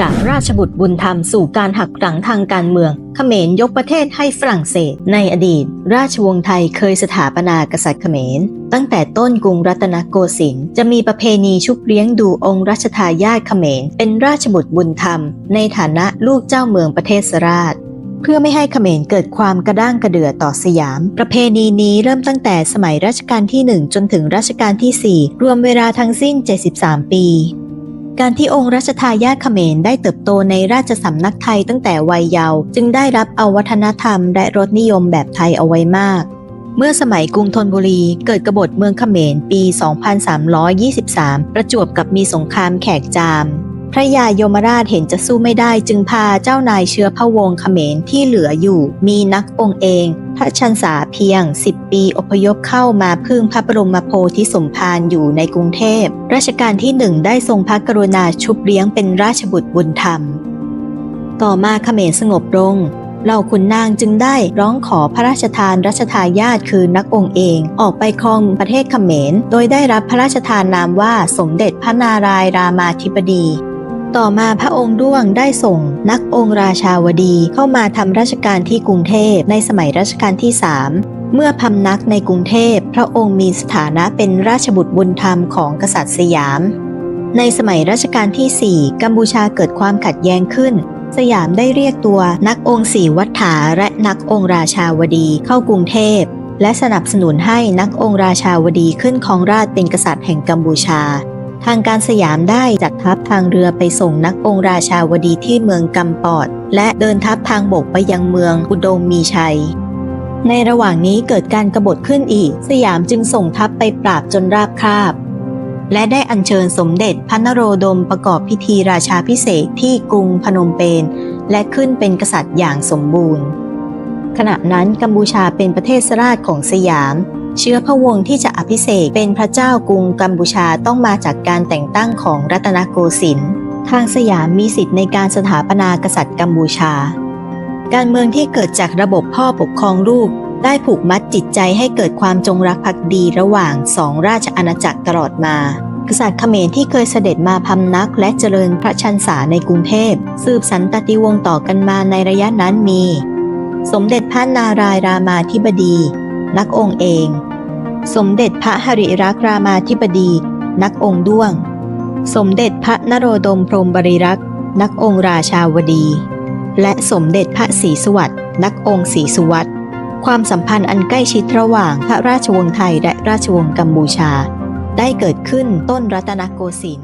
จากราชบุตรบุญธรรมสู่การหักหลังทางการเมืองเขมรยกประเทศให้ฝรั่งเศส ในอดีต ราชวงศ์ไทยเคยสถาปนากษัตริย์เขมร ตั้งแต่ต้นกรุงรัตนโกสินทร์จะมีประเพณีชุบเลี้ยงดูองค์รัชทายาทเขมร เป็นราชบุตรบุญธรรม ในฐานะลูกเจ้าเมืองประเทศสราชเพื่อไม่ให้เขมรเกิดความกระด้างกระเดื่อต่อสยาม ประเพณีนี้เริ่มตั้งแต่สมัยรัชกาลที่ 1 จนถึงรัชกาลที่ 4 รวมเวลาทั้งสิ้น 73 ปี การที่องค์รัชทายาทเขมรได้เติบโตในราชสำนักไทยตั้งแต่วัยเยาว์จึงได้รับเอาวัฒนธรรมและรสนิยมแบบไทยเอาไว้มาก เมื่อสมัยกรุงธนบุรีเกิดกบฏเมืองเขมรปี 2323 ประจวบกับมีสงครามแขกจาม พระยายมราชเห็นจะสู้ไม่ได้จึงพาเจ้านายเชื้อพระวงศ์เขมรที่เหลืออยู่ มีนักองค์เองพระชันษาเพียง 10 ปีอพยพเข้ามาพึ่งพระบรมโพธิสมภารอยู่ในกรุงเทพรัชกาลที่หนึ่งได้ทรงพระกรุณาชุบเลี้ยงเป็นราชบุตรบุญธรรม ต่อมาเขมรสงบลงเหล่าขุนนางจึงได้ร้องขอพระราชทานรัชทายาทคือนักองค์เอง ออกไปครองประเทศเขมร โดยได้รับพระราชทานนามว่าสมเด็จพระนารายรามาธิบดี ต่อมาพระองค์ด้วงได้ส่งนักองค์ราชาวดีเข้ามาทำราชการที่กรุงเทพในสมัยรัชกาลที่3เมื่อพำนักในกรุงเทพพระองค์มีสถานะเป็นราชบุตรบุญธรรมของกษัตริย์สยาม ในสมัยรัชกาลที่ 4 กัมพูชาเกิดความขัดแย้งขึ้น สยามได้เรียกตัวนักองค์สีวัฏฐาและนักองค์ราชาวดีเข้ากรุงเทพและสนับสนุนให้นักองค์ราชาวดีขึ้นครองราชเป็นกษัตริย์แห่งกัมพูชา ทางการสยามได้จัดทัพทางเรือไปส่งนักองราชาวดีที่เมืองกำปอด และเดินทัพทางบกไปยังเมืองอุดมมีชัย ในระหว่างนี้เกิดการกบฏขึ้นอีก สยามจึงส่งทัพไปปราบจนราบคาบ และได้อัญเชิญสมเด็จพระนโรดมประกอบพิธีราชาพิเศษที่กรุงพนมเปญและขึ้นเป็นกษัตริย์อย่างสมบูรณ์ ขณะนั้นกัมพูชาเป็นประเทศสราชของสยาม เชื้อพระวงศ์ที่จะอภิเษกเป็นพระเจ้ากรุงกัมพูชาต้องมาจากการแต่งตั้งของรัตนโกสินทร์ทางสยามมีสิทธิ์ในการสถาปนากษัตริย์กัมพูชา การเมืองที่เกิดจากระบบพ่อปกครองลูกได้ผูกมัดจิตใจให้เกิดความจงรักภักดีระหว่างสองราชอาณาจักรตลอดมา กษัตริย์เขมรที่เคยเสด็จมาพำนักและเจริญพระชันษาในกรุงเทพสืบสันตติวงศ์ต่อกันมาในระยะนั้นมี สมเด็จพระนารายรามาธิบดี นักองค์เอง สมเด็จพระหริรักรามาธิบดี นักองค์ด้วง สมเด็จพระนโรดมพรมบริรักษ์นักองค์ราชาวดี และสมเด็จพระศรีสวัตรนักองค์ศรีสุวัตรความสัมพันธ์อันใกล้ชิดระหว่างพระราชวงศ์ไทยและราชวงศ์กัมพูชา ได้เกิดขึ้นต้นรัตนโกสินทร์